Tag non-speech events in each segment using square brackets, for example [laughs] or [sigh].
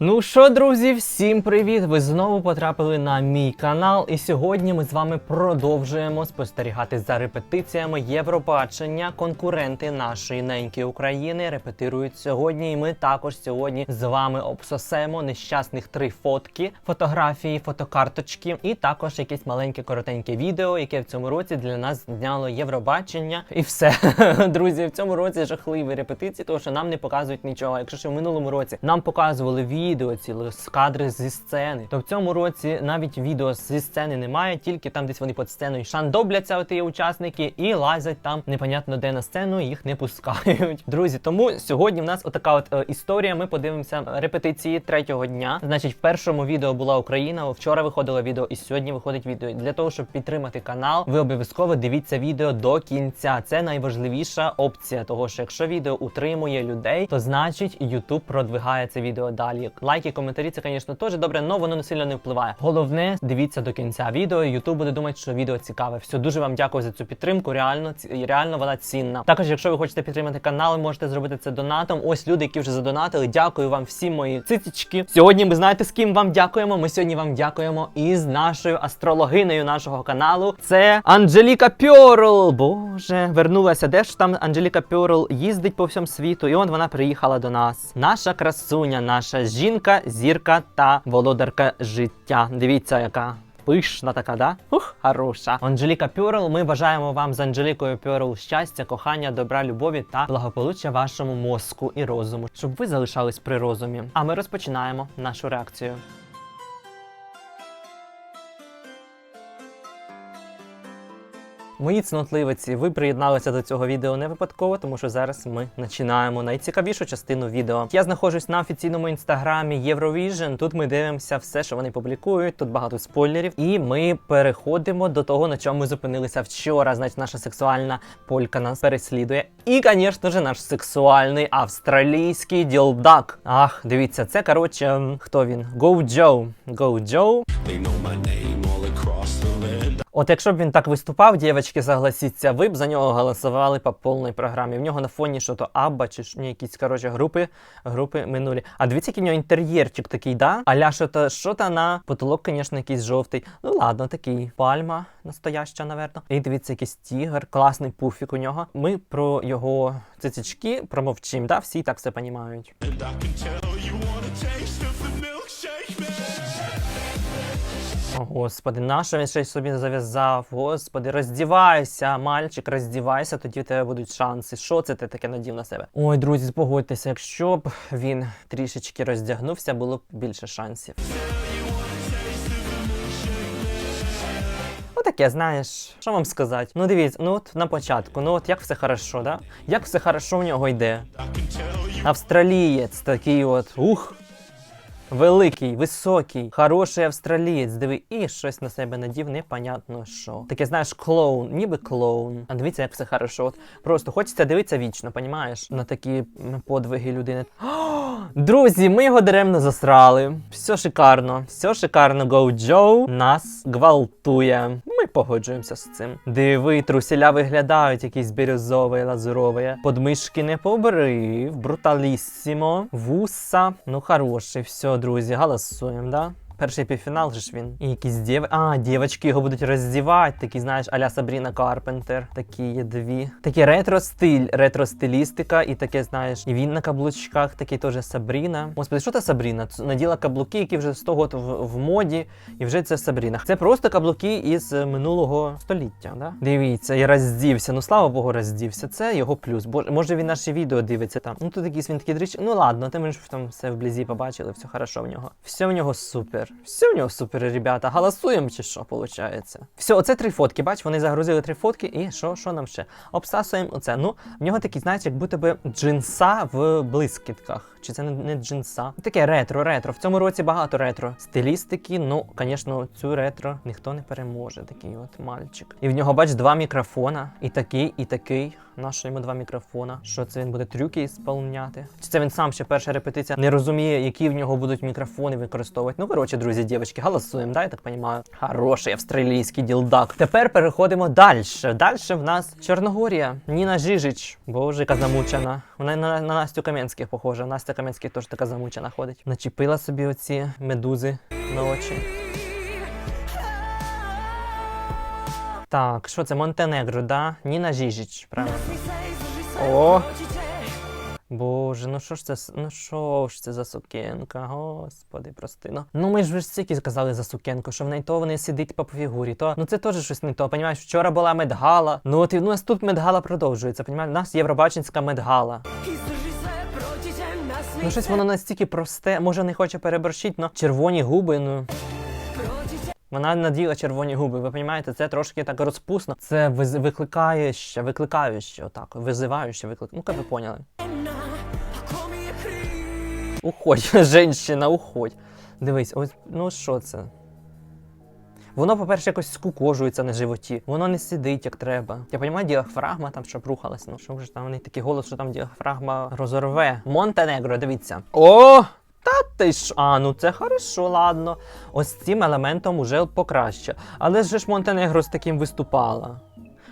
Ну що, друзі, всім привіт! Ви знову потрапили на мій канал, і сьогодні ми з вами продовжуємо спостерігати за репетиціями Євробачення. Конкуренти нашої неньки України репетирують сьогодні. І ми також сьогодні з вами обсосемо нещасних три фотки, фотографії, фотокарточки, і також якесь маленьке коротеньке відео, яке в цьому році для нас зняло Євробачення. І все, [laughs] друзі, в цьому році жахливі репетиції, тому що нам не показують нічого. Якщо ще в минулому році нам показували відео, цілі з кадри зі сцени, то в цьому році навіть відео зі сцени немає, тільки там десь вони під сценою шандобляться, оті учасники, і лазять там непонятно де на сцену, їх не пускають. [laughs] Друзі, тому сьогодні в нас отака от е, історія. Ми подивимося репетиції третього дня. Значить, в першому відео була Україна. Вчора виходило відео, і сьогодні виходить відео. Для того, щоб підтримати канал, ви обов'язково дивіться відео до кінця. Це найважливіша опція, того що якщо відео утримує людей, то значить YouTube продвигає це відео далі. Лайки, коментарі, це, звісно, теж добре, але воно не сильно не впливає. Головне, дивіться до кінця відео. YouTube буде думати, що відео цікаве. Все, дуже вам дякую за цю підтримку. Реально, ці- реально вона цінна. Також, якщо ви хочете підтримати канал, можете зробити це донатом. Ось люди, які вже задонатили. Дякую вам всім мої цитічки. Сьогодні ви знаєте, з ким вам дякуємо. Ми сьогодні вам дякуємо із нашою астрологинею нашого каналу. Це Анжеліка Пьорл. Боже, вернулася. Де ж там Анжеліка Пьорл їздить по всьому світу? І от вона приїхала до нас. Наша красуня, наша жінка, зірка та володарка життя. Дивіться, яка. Пишна така, да? Ух, хороша. Анжеліка Пюрл, ми бажаємо вам з Анжелікою Пюрл щастя, кохання, добра, любові та благополуччя вашому мозку і розуму, щоб ви залишались при розумі. А ми розпочинаємо нашу реакцію. Мої цнотливиці, ви приєдналися до цього відео не випадково, тому що зараз ми починаємо найцікавішу частину відео. Я знаходжусь на офіційному інстаграмі Eurovision. Тут ми дивимося все, що вони публікують. Тут багато спойлерів. І ми переходимо до того, на чому ми зупинилися вчора. Значить, наша сексуальна полька нас переслідує. І, звісно ж, наш сексуальний австралійський ділдак. Ах, дивіться, це коротше, хто він? Go Joe. Go Joe. They know my name all across. От якщо б він так виступав, дівчатки, согласіться, ви б за нього голосували по повній програмі. В нього на фоні що то Абба чи ні, якісь коротше групи, групи минулі. А дивіться, який в нього інтер'єрчик такий, да? Аля що то, що то на потолок, звісно, якийсь жовтий. Ну ладно, такий пальма настояща, наверно. І дивіться, якийсь тігр, класний пуфік у нього. Ми про його цицічки промовчим, да? Всі так все понімають. О, Господи, нащо він щось собі зав'язав? Господи, роздівайся, мальчик, роздівайся, тоді в тебе будуть шанси. Що це ти таке надів на себе? Ой, друзі, погодьтеся, якщо б він трішечки роздягнувся, було б більше шансів. Отаке, знаєш, що вам сказати? Ну дивіться, ну от на початку, ну от як все хорошо, да? Як все хорошо в нього йде. Австралієць такий от, ух. Великий, високий, хороший австралієць, диви, і щось на себе надів, непонятно що. Таке, знаєш, клоун, ніби клоун. А дивіться, як все хорошо. От просто хочеться дивитися вічно, понімаєш? На такі подвиги людини. О, друзі, ми його даремно засрали. Все шикарно, все шикарно. Go Joe нас гвалтує. Ми погоджуємося з цим. Диви, трусіля виглядають якісь бірюзові, лазурові. Подмишки не побрив, бруталіссімо. Вуса. Ну хороший, все, друзі, галасуємо, да? Перший півфінал же ж він. І якісь дів... А, дівчатки його будуть роздівати. Такі, знаєш, аля Сабріна Карпентер. Такі є дві. Такий ретро-стиль, ретро-стилістика, і таке, знаєш, і він на каблучках, такий теж Сабріна. Господи, що це Сабріна? Наділа каблуки, які вже 100 років в, в моді, і вже це Сабріна. Це просто каблуки із е, минулого століття. Да? Дивіться, і роздівся. Ну слава Богу, роздівся. Це його плюс. Бо може він наші відео дивиться там. Ну тут якісь він такий дріч. Ну ладно, ти ми ж там все вблизі побачили, все хорошо в нього. Все в нього супер. Все в нього супер, ребята. Голосуємо чи що, виходить? Все, оце три фотки. Бач, вони загрузили три фотки, і що, що нам ще? Обсасуємо оце. Ну, в нього такий, знаєте, як будто би джинса в блискітках. Чи це не джинса? Таке ретро, ретро. В цьому році багато ретро. Стилістики, ну, звісно, цю ретро ніхто не переможе. Такий от мальчик. І в нього, бач, два мікрофона. І такий, і такий. Нащо йому два мікрофона? Що це він буде трюки ісполняти? Чи це він сам ще перша репетиція не розуміє, які в нього будуть мікрофони використовувати? Ну, коротше, друзі, дівчатки, голосуємо, да, я так розумію. Хороший австралійський ділдак. Тепер переходимо далі. Далі в нас Чорногорія. Ніна Жижич. Боже, яка замучена. Вона на, на Настю Кам'янських похожа. Настя Кам'янських теж така замучена ходить. Начепила собі оці медузи на очі. Так, що це Монтенегро, да? Ніна Жіжіч, правильно. О! Боже, ну що ж це, ну що ж це за сукенка, господи, прости. Ну, ну ми ж вже стільки сказали за сукенку, що в неї то вони сидить по фігурі, то ну це теж щось не то. Понімаєш, вчора була медгала. Ну от і ну, у нас тут медгала продовжується. Понімаєш, у нас Євробаченська медгала. Ну щось воно настільки просте, може не хоче переборщити, але червоні губи, ну. Вона наділа червоні губи. Ви розумієте, це трошки так розпусно. Це виз- викликаюче, викликаюче, отак, визиваюче, виклик. Ну, як ви поняли. Уходь, [laughs] женщина, уходь. Дивись, ось, ну що це? Воно, по-перше, якось скукожується на животі. Воно не сидить як треба. Я розумію, діафрагма там що рухалась. Ну що ж там вони такий голос, що там діафрагма розорве. Монтенегро, дивіться. О! Та ти ж, а ну це хорошо, ладно. Ось цим елементом уже покраще. Але ж Монтенегро з таким виступала.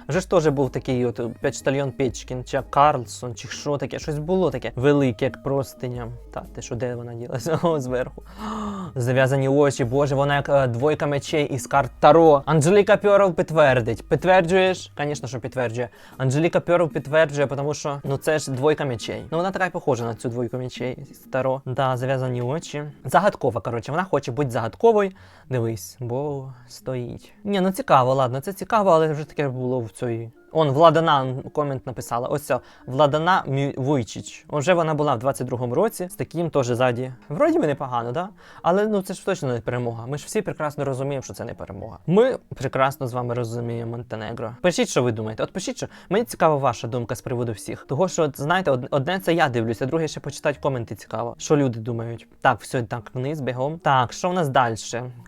Вже ж теж був такий от Печтальйон Печкін, чи Карлсон, чи що таке, щось було таке велике, як простиня. Та ти що, де вона ділася? [laughs] О, зверху. [gasps] Зав'язані очі, боже, вона як е, двойка мечей із карт Таро. Анжеліка Пьоров підтвердить. Підтверджуєш? Звісно, що підтверджує. Анжеліка Пьоров підтверджує, тому що ну це ж двойка мечей. Ну вона така й похожа на цю двойку мечей з Таро. Да, зав'язані очі. Загадкова, коротше, вона хоче бути загадковою. Дивись, бо стоїть. Ні, ну цікаво, ладно, це цікаво, але вже таке було в цій. Он Владана комент написала. Ось це Владана Вуйчич. Вже вона була в 22-му році з таким теж ззаді. Вроді би непогано, да? Але ну це ж точно не перемога. Ми ж всі прекрасно розуміємо, що це не перемога. Ми прекрасно з вами розуміємо Монтенегро. Пишіть, що ви думаєте. От пишіть, що мені цікава ваша думка з приводу всіх. Того, що от, знаєте, од- одне це я дивлюся, друге ще почитати коменти цікаво. Що люди думають? Так, все так вниз, бігом. Так, що в нас далі?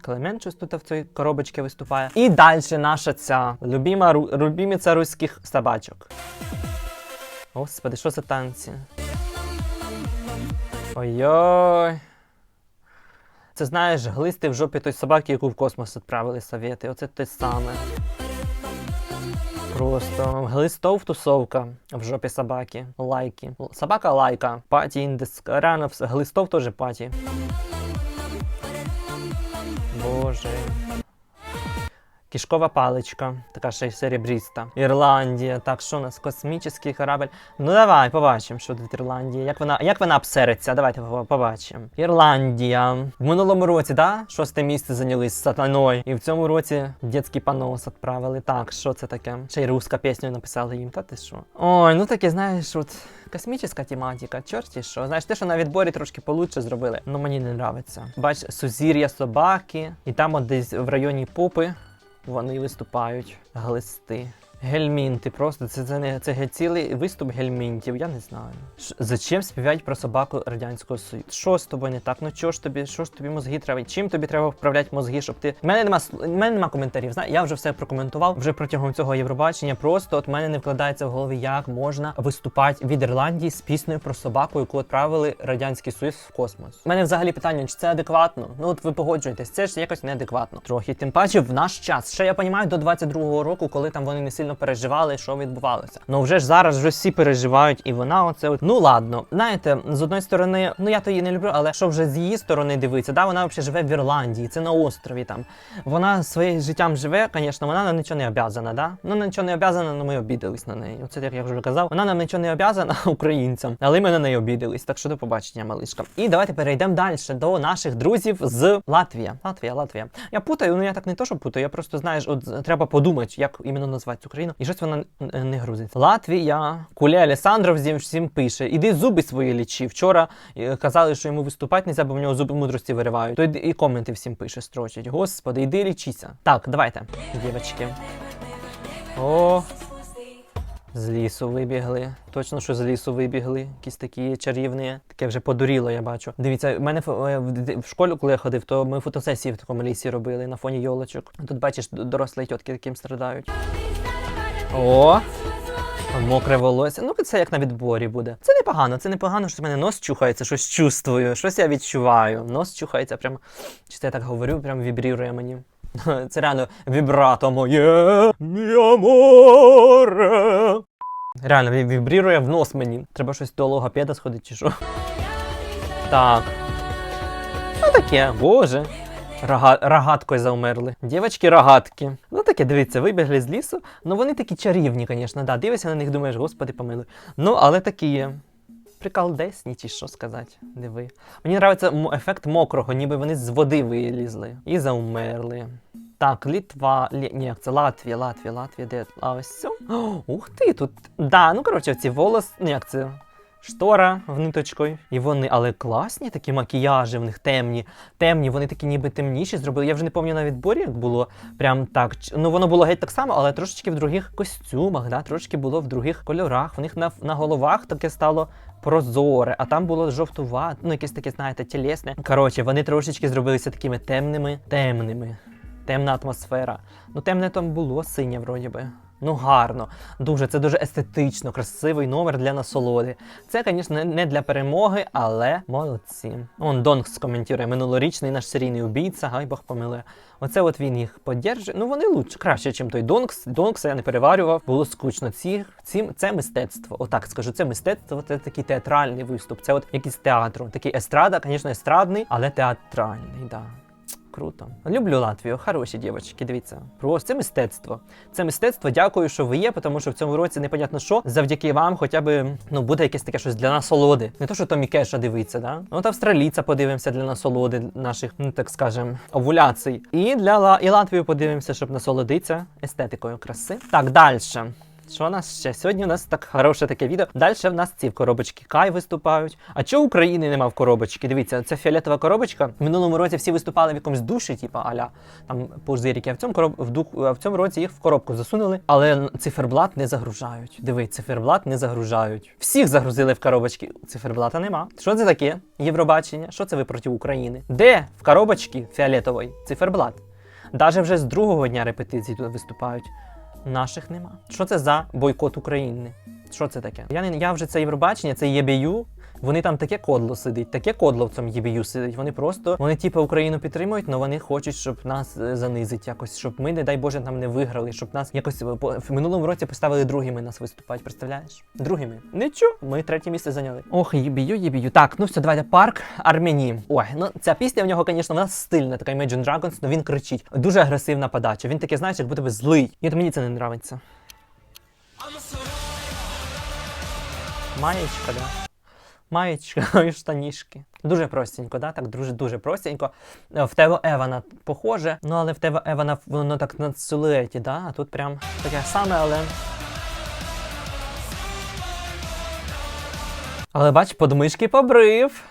Клемент щось тут в цій коробочці виступає. І далі наша ця любима ру- любимиця руських собачок. Господи, що за танці? Ой-ой. Це знаєш, глисти в жопі той собаки, яку в космос відправили совєти. Оце те саме. Просто глистов тусовка в жопі собаки. Лайки. Собака лайка. Паті індес. Реально, глистов теж паті. Боже. Кішкова паличка, така ще й серебріста. Ірландія. Так, що у нас? Космічний корабль. Ну давай, побачимо, що тут Ірландія. Як вона, як вона обсериться? Давайте побачимо. Ірландія. В минулому році, да? Шосте місце зайняли з сатаною. І в цьому році дитячий понос відправили. Так, що це таке? Ще й руська пісню написали їм. Та ти що? Ой, ну таке, знаєш, от. Космічна тематика, чорті що. Знаєш, те, що на відборі трошки получше зробили, ну мені не нравиться. Бач, сузір'я собаки, і там от десь в районі попи вони виступають глисти. Гельмінти, просто це, це не це цілий виступ гельмінтів, я не знаю. Ш, зачем співають про собаку радянського союзу? Що з тобою не так? Ну чого ж тобі, що ж тобі мозги треба? Чим тобі треба вправляти мозги, щоб ти. У мене нема сл- мене нема коментарів. Знає, я вже все прокоментував вже протягом цього Євробачення. Просто от мене не вкладається в голові, як можна виступати від Ірландії з піснею про собаку, яку відправили радянський союз в космос. У мене взагалі питання, чи це адекватно? Ну от ви погоджуєтесь, це ж якось неадекватно. Трохи. Тим паче в наш час. Ще я розумію, до 22-го року, коли там вони не сильно переживали, що відбувалося. Ну вже ж зараз вже всі переживають, і вона оце от. Ну ладно, знаєте, з одної сторони, ну я то її не люблю, але що вже з її сторони дивиться, да, вона взагалі живе в Ірландії, це на острові там. Вона своїм життям живе, звісно, вона нам нічого не обязана, да? Ну на нічого не обязана, але ми обідались на неї. Оце як я вже казав. Вона нам нічого не обязана [laughs] українцям, але ми на неї обідались. Так що до побачення, малишка. І давайте перейдемо далі до наших друзів з Латвія. Латвія, Латвія. Я путаю, ну я так не то, що путаю, я просто знаєш, от треба подумати, як іменно назвати цю країну. І щось вона не грузиться. Латвія. Куля Александров всім всім пише: іди зуби свої лічи. Вчора е, казали, що йому виступати не бо в нього зуби мудрості виривають. То і коменти всім пише, строчить. Господи, іди лічися. Так, давайте, дівчатки. О, з лісу вибігли. Точно, що з лісу вибігли. Якісь такі чарівні. Таке вже подуріло, я бачу. Дивіться, в мене е, в школі, коли я ходив, то ми фотосесії в такому лісі робили на фоні йолочок. Тут бачиш, дорослі тітки таким страдають. О! Мокре волосся. Ну, це як на відборі буде. Це непогано, це непогано, що в мене нос чухається, щось чувствую, щось я відчуваю. Нос чухається, прям. Чи це я так говорю, прям вібрірує мені. [laughs] Це реально вібрато моє. Мі аморе. Реально вібрірує в нос мені. Треба щось до логопеда сходити чи що. Так. Ну таке, боже. Рога... Рогаткою заумерли. Дівочки рогатки. Ну таке, дивіться, вибігли з лісу. Ну вони такі чарівні, звісно, да. Дивишся на них, думаєш, господи, помилуй. Ну, але такі є. Приколдесні, чи що сказати, диви. Мені подобається ефект мокрого, ніби вони з води вилізли і заумерли. Так, Літва, Лі... ні, як це Латвія, Латвія, Латвія, де а ось. Ух ти, тут. Да, ну коротше, ці волос, ну як це. Штора в ниточкою. І вони, але класні такі макіяжі, в них темні. Темні, вони такі ніби темніші зробили. Я вже не пам'ятаю на відборі, як було прям так. Ну воно було геть так само, але трошечки в других костюмах, да? трошечки було в других кольорах. В них на, на головах таке стало прозоре, а там було жовтувате, ну якесь таке, знаєте, тілесне. Коротше, вони трошечки зробилися такими темними, темними. Темна атмосфера. Ну, темне там було синє, вроді би. Ну, гарно, дуже, це дуже естетично, красивий номер для насолоди. Це, звісно, не- для перемоги, але молодці. Он Донкс коментує минулорічний наш серійний убійця, гай Бог помилує. Оце от він їх поддержує. Ну вони лучше, краще, ніж той Донкс. Донкса я не переварював, було скучно. Ці, ці, це мистецтво. Отак скажу, це мистецтво, це такий театральний виступ. Це от якийсь театру. Такий естрада, звісно, естрадний, але театральний, да. Круто. Люблю Латвію, хороші дівчатки, дивіться. Просто це мистецтво. Це мистецтво, дякую, що ви є, тому що в цьому році непонятно що. Завдяки вам хоча б ну, буде якесь таке щось для насолоди. Не то, що Томі Кеша дивиться, да? Ну, От австралійця подивимося для насолоди наших, ну так скажем, овуляцій. І для і Латвію подивимося, щоб насолодитися естетикою краси. Так, далі. Що нас ще? Сьогодні у нас так хороше таке відео. Далі в нас ці в коробочки Кай виступають. А чого України нема в коробочці? Дивіться, це фіолетова коробочка. В минулому році всі виступали в якомусь душі, типу аля там пузирики. А в цьому короб... в, дух... в цьому році їх в коробку засунули, але циферблат не загружають. Диви, циферблат не загружають. Всіх загрузили в коробочки. Циферблата нема. Що це таке? Євробачення? Що це ви проти України? Де в коробочці фіолетової циферблат? Даже вже з другого дня репетиції тут виступають. Наших нема. Що це за бойкот України? Що це таке? Я не я вже це Євробачення, це ЄБЮ. Вони там таке кодло сидить, таке кодло в цьому ЄБЮ сидить. Вони просто вони, типу, Україну підтримують, але вони хочуть, щоб нас е, занизить якось, щоб ми, не дай Боже, там не виграли, щоб нас якось е, в минулому році поставили другими нас виступати. Представляєш? Другими. Нічого, ми третє місце зайняли. Ох, єбію, єбію. Так, ну все, давайте парк Армені. Ой, ну ця пісня в нього, звісно, вона стильна, така Imagine Dragons, але він кричить. Дуже агресивна подача. Він таке, знаєш, як будто злий. І от мені це не подобається. Маєчка, да. І штанішки. Дуже простенько, да? так дуже дуже простенько. Е, В Тево Евана похоже, ну але в Тево Евана воно так на силуеті, да? а тут прям таке саме, але. Але бач, подмишки побрив.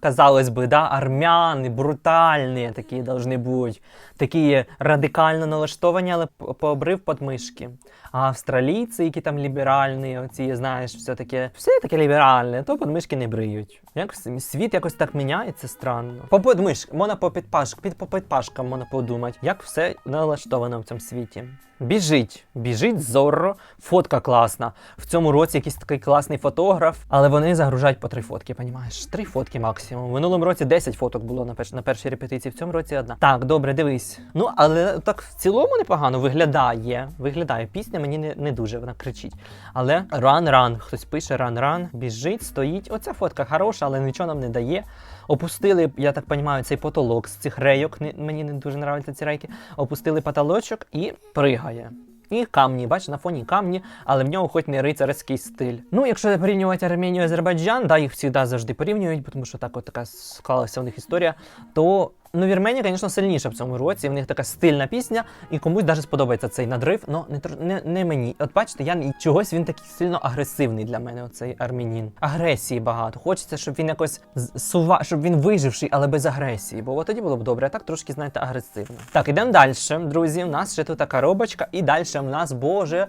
Казалось би, да, армяни, брутальні такі должны бути. Такі радикально налаштовані, але п- побрив подмишки. А австралійці, які там ліберальні, оці, знаєш, все таке, все таке ліберальне, то подмишки не бриють. Якось світ якось так міняється странно. По подмишкам, можна по підпашкам, під по підпашкам можна подумати, як все налаштовано в цьому світі. Біжить, біжить зорро, фотка класна. В цьому році якийсь такий класний фотограф, але вони загружають по три фотки, понімаєш? Три фотки максимум. В минулому році 10 фоток було на, перш, на першій репетиції, в цьому році одна. Так, добре, дивись. Ну, але так в цілому непогано виглядає. Виглядає. Пісня мені не, не дуже, вона кричить. Але ран ран, хтось пише ран ран, біжить, стоїть. Оця фотка хороша, але нічого нам не дає. Опустили, я так розумію, цей потолок з цих рейок. Не, мені не дуже подобаються ці рейки. Опустили потолочок і пригає. І камні, бач, на фоні камні, але в нього хоч не рицарський стиль. Ну, якщо порівнювати Арменію і Азербайджан, да, їх завжди завжди порівнюють, тому що так от така склалася в них історія, то ну, Вірменія, звісно, сильніша в цьому році. В них така стильна пісня, і комусь навіть сподобається цей надрив, але не, не, не мені. От бачите, я чогось він такий сильно агресивний для мене, оцей армянін. Агресії багато. Хочеться, щоб він якось сува, щоб він виживший, але без агресії. Бо от тоді було б добре, а так трошки, знаєте, агресивно. Так, ідемо далі, друзі. У нас ще тут така коробочка, і далі в нас, боже.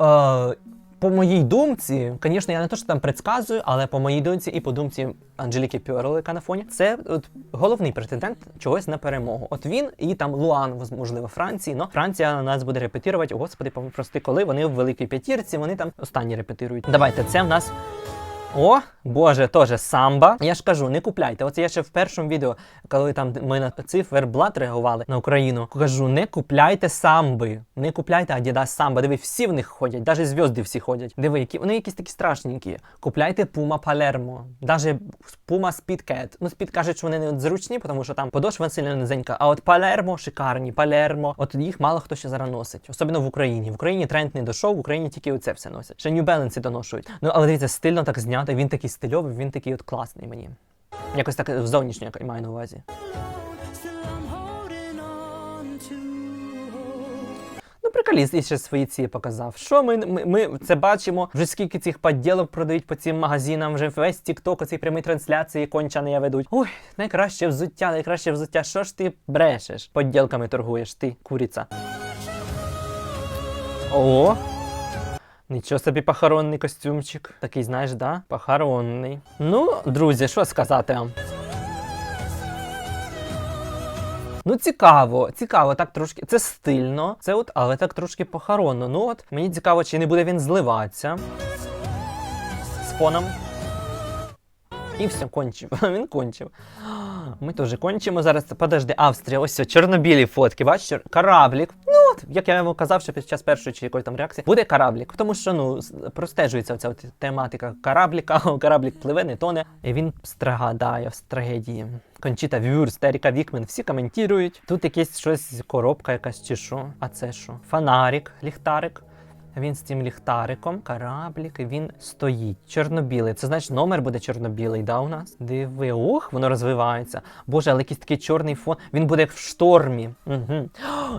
Е, по моїй думці, звісно, я не то, що там предсказую, але по моїй думці і по думці Анжеліки Пьорл, яка на фоні, це от головний претендент чогось на перемогу. От він і там Луан, можливо, Франції. Но Франція нас буде репетирувати. О, Господи, прости, коли вони в великій п'ятірці, вони там останні репетирують. Давайте, це в нас. О, боже, теж самба. Я ж кажу, не купляйте. Оце я ще в першому відео, коли там ми на циферблат реагували на Україну. Кажу, не купляйте самби. Не купляйте Adidas самба. Диви, всі в них ходять, навіть зв'язки всі ходять. Диви, які вони якісь такі страшненькі. Купляйте Puma Palermo. Даже Puma Speed Cat. Ну, Speed кажуть, що вони не зручні, тому що там подошва сильно низенька. А от Palermo шикарні, Palermo. От їх мало хто ще зараз носить. Особливо в Україні. В Україні тренд не дійшов, в Україні тільки оце все носять. Ще New Balance доношують. Ну, але дивіться, стильно так знято. Він такий стильовий, він такий от класний мені. Якось так зовнішньо я маю на увазі. Ну, приколіст і ще свої ці показав. Що ми, ми, ми це бачимо? Вже скільки цих подділок продають по цим магазинам, вже весь TikTok, оці прямі трансляції кончані ведуть. Ой, найкраще взуття, найкраще взуття. Що ж ти брешеш? Подділками торгуєш, ти, куриця. О! Нічого собі похоронний костюмчик. Такий, знаєш, да? Похоронний. Ну, друзі, що сказати? Ну, цікаво, цікаво, так трошки. Це стильно, це от, але так трошки похоронно. Ну от мені цікаво, чи не буде він зливатися з фоном. І все, кончив. [laughs] Він кончив. Ми теж кончимо зараз. Подожди, Австрія, ось все, чорнобілі фотки. Бачиш, кораблік. От, як я йому казав, що під час першої чи якоїсь там реакції буде кораблік. Тому що ну простежується ця тематика корабліка. [laughs] Кораблік пливе, не тоне. І він страгадає в трагедії. Кончіта Вюрст, Еріка Вікмен, всі коментують. Тут якесь щось, коробка якась чи що. А це що? Фонарик, ліхтарик. Він з цим ліхтариком, кораблік, він стоїть. Чорно-білий. Це значить номер буде чорно-білий, да, у нас? Диви, ох, воно розвивається. Боже, але якийсь такий чорний фон. Він буде як в штормі. Угу.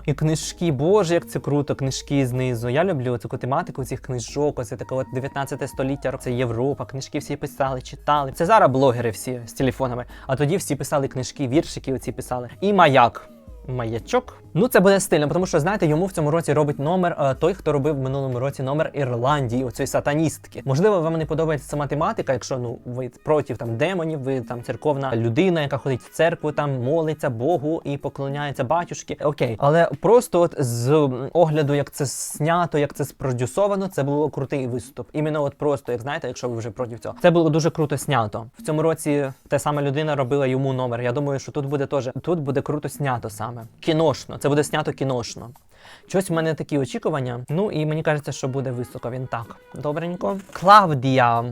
І книжки, боже, як це круто, книжки знизу. Я люблю таку тематику цих книжок. Оце таке от 19 століття, це Європа, книжки всі писали, читали. Це зараз блогери всі з телефонами. А тоді всі писали книжки, віршики оці писали. І маяк. Маячок. Ну, це буде стильно, тому що знаєте, йому в цьому році робить номер е, той, хто робив в минулому році номер Ірландії, оцієї сатаністки. Можливо, вам не подобається ця математика, якщо ну ви проти там демонів, ви там церковна людина, яка ходить в церкву, там молиться Богу і поклоняється батюшки. Окей, але просто от з огляду, як це знято, як це спродюсовано, це було крутий виступ. Іменно от просто, як знаєте, якщо ви вже проти цього, це було дуже круто знято. В цьому році та сама людина робила йому номер. Я думаю, що тут буде теж тут буде круто знято саме. Кіношно. Це буде знято кіношно. Щось в мене такі очікування. Ну і мені кажеться, що буде високо. Він так. Добренько. Клавдія.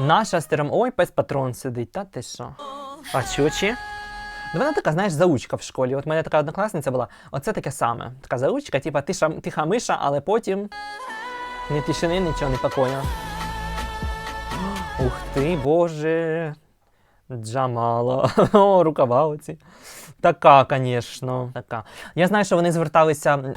Наша стером. Ой, пес патрон сидить. Та ти що? А чучі? Ну, вона така, знаєш, заучка в школі. От в мене така однокласниця була. Оце таке саме. Така заучка, типа тиша, тиха миша, але потім ні тишини, нічого не покоя. Ух ти, боже. Джамала. [laughs] О, рукава оці. Така, звісно. Така. Я знаю, що вони зверталися.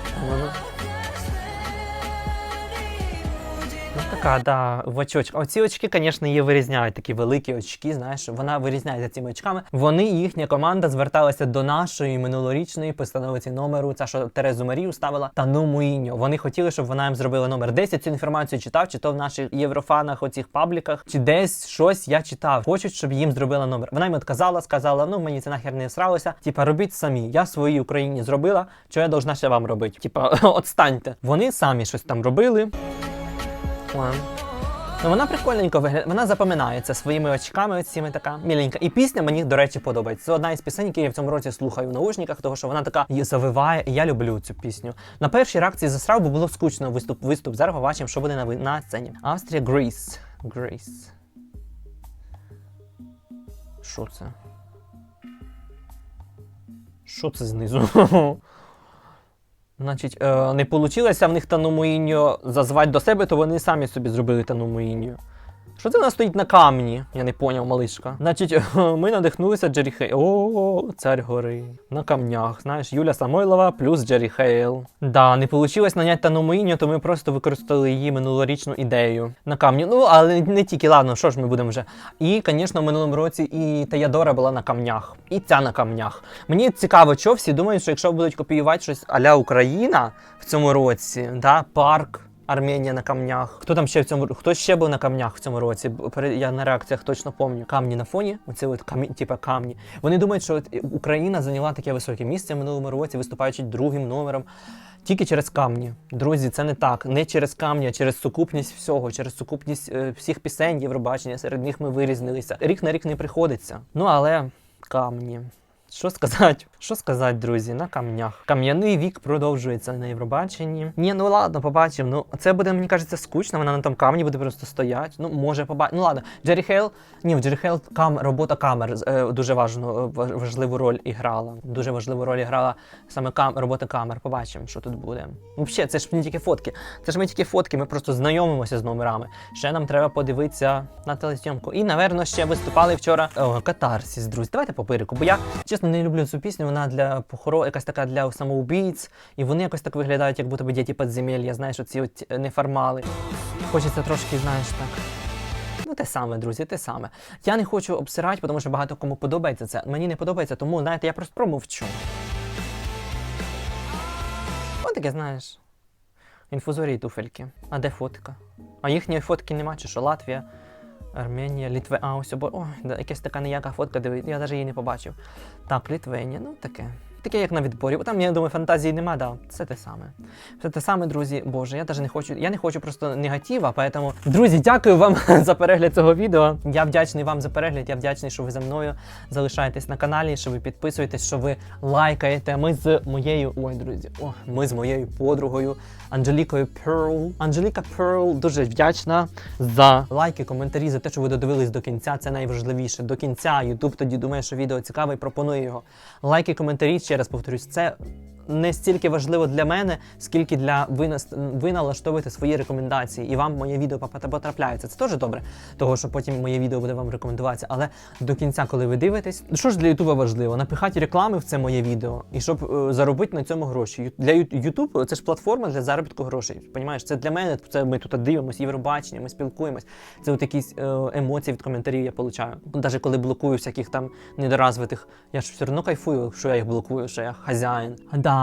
Така, да, в очочках. Оці очки, звісно, її вирізняють, такі великі очки, знаєш, вона вирізняється цими очками. Вони, їхня команда, зверталася до нашої минулорічної постановиці номеру, це що Терезу Марію ставила та ну Муїньо. Вони хотіли, щоб вона їм зробила номер 10. Цю інформацію читав, чи то в наших єврофанах, оцих пабліках, чи десь щось я читав. Хочуть, щоб їм зробила номер. Вона їм відказала, сказала: ну мені це нахер не всралося. Типа, робіть самі. Я своїй Україні зробила, що я должна ще вам робити. Типа, [laughs] отстаньте. Вони самі щось там робили. Ладно. Ну, вона прикольненько виглядає, вона запам'ятається своїми очками, оціми така міленька. І пісня мені, до речі, подобається. Це одна із пісень, які я в цьому році слухаю в наушниках, тому що вона така її завиває, і я люблю цю пісню. На першій реакції засрав, бо було скучно виступ. Виступ. Зараз побачимо, що буде на, на сцені. Австрія Гріс. Гріс. Що це? Що це знизу? [laughs] Значить, е, не вийшло в них Тану Муїньо зазвати до себе, то вони самі собі зробили Тану Муїньо. Що це вона стоїть на камні? Я не поняв, малишка. Значить, [laughs] ми надихнулися Джері Хейл. О, цар гори. На камнях. Знаєш, Юля Самойлова плюс Джері Хейл. Да, не вийшло наняти Тану Муїньо, то ми просто використали її минулорічну ідею на камні. Ну, але не тільки, ладно, що ж ми будемо вже. І, звісно, в минулому році і Теядора була на камнях. І ця на камнях. Мені цікаво, що всі думають, що якщо будуть копіювати щось а-ля Україна в цьому році, да, парк. Арменія на камнях. Хто там ще в цьому хто ще був на камнях в цьому році? Я на реакціях точно пам'ятаю. Камні на фоні. Оце от камі, типа камні. Вони думають, що от Україна зайняла таке високе місце в минулому році, виступаючи другим номером. Тільки через камні. Друзі, це не так. Не через камні, а через сукупність всього, через сукупність е, всіх пісень Євробачення. Серед них ми вирізнилися. Рік на рік не приходиться. Ну але камні. Що сказати? Що сказати, друзі, на камнях. Кам'яний вік продовжується на Євробаченні. Ні, ну ладно, побачимо. Ну це буде, мені кажеться, скучно. Вона на тому камні буде просто стояти. Ну, може, побачимо. Ну ладно, Джері Хейл. Ні, в Джері Хейл кам... робота камер е, дуже важну, е, важливу роль іграла. Дуже важливу роль іграла саме кам... робота камер. Побачимо, що тут буде. Взагалі, це ж не тільки фотки. Це ж ми тільки фотки, ми просто знайомимося з номерами. Ще нам треба подивитися на телезйомку. І, напевно, ще виступали вчора о, катарсіс, друзі. Давайте по пирику. Бо я чесно не люблю цю пісню. Вона для похоро, якась така для самоубійць, і вони якось так виглядають, як будто би діти підземелля. Знаєш, оці от е, неформали. Хочеться трошки, знаєш, так. Ну, те саме, друзі, те саме. Я не хочу обсирати, тому що багато кому подобається це. Мені не подобається, тому знаєте, я просто промовчу. Ось таке, знаєш. Інфузорії туфельки. А де фотка? А їхньої фотки нема, чи що Латвія, Арменія, Літве. А, ось обо... О, якась така ніяка фотка, я навіть її не побачив. Так, Літвенія, ну таке. Таке, як на відборі. Бо Там, я думаю, фантазії нема, да. Все те саме. Все те саме, друзі. Боже, я навіть не хочу. Я не хочу просто негатива, поэтому. Друзі, дякую вам [laughs] за перегляд цього відео. Я вдячний вам за перегляд. Я вдячний, що ви за мною залишаєтесь на каналі, що ви підписуєтесь, що ви лайкаєте. Ми з моєю. Ой, друзі, о, ми з моєю подругою Анжелікою Перл. Анжеліка Перл дуже вдячна за лайки, коментарі, за те, що ви додивились до кінця. Це найважливіше. До кінця Ютуб тоді думає, що відео цікаве і пропонує його. Лайки, коментарі, ще раз повторюсь, це. Не стільки важливо для мене, скільки для ви, ви налаштовуєте свої рекомендації, і вам моє відео потрапляється. Це теж добре, того що потім моє відео буде вам рекомендуватися. Але до кінця, коли ви дивитесь, що ж для Ютуба важливо? Напихати реклами в це моє відео, і щоб е, заробити на цьому гроші. Для Ю- Ютуб це ж платформа для заробітку грошей. Понімаєш, це для мене. Це ми тут дивимося, Євробачення, ми спілкуємось. Це от якісь е, емоції від коментарів я получаю. Навіть коли блокую всяких там недоразвитих, я ж все одно кайфую, що я їх блокую, що я хазяїн. Да.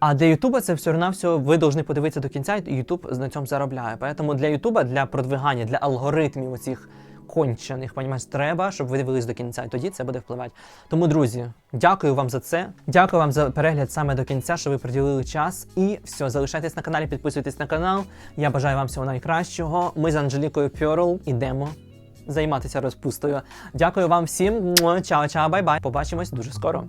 А для Ютуба це все одно все ви повинні подивитися до кінця, і Ютуб на цьому заробляє. Поэтому для Ютуба, для продвигання, для алгоритмів оцих кончених, понімаєш, треба, щоб ви дивились до кінця, і тоді це буде впливати. Тому, друзі, дякую вам за це. Дякую вам за перегляд саме до кінця, що ви приділили час. І все, залишайтесь на каналі, підписуйтесь на канал. Я бажаю вам всього найкращого. Ми з Анжелікою Пьорл ідемо займатися розпустою. Дякую вам всім. Чао, чао, бай-бай. Побачимось дуже скоро.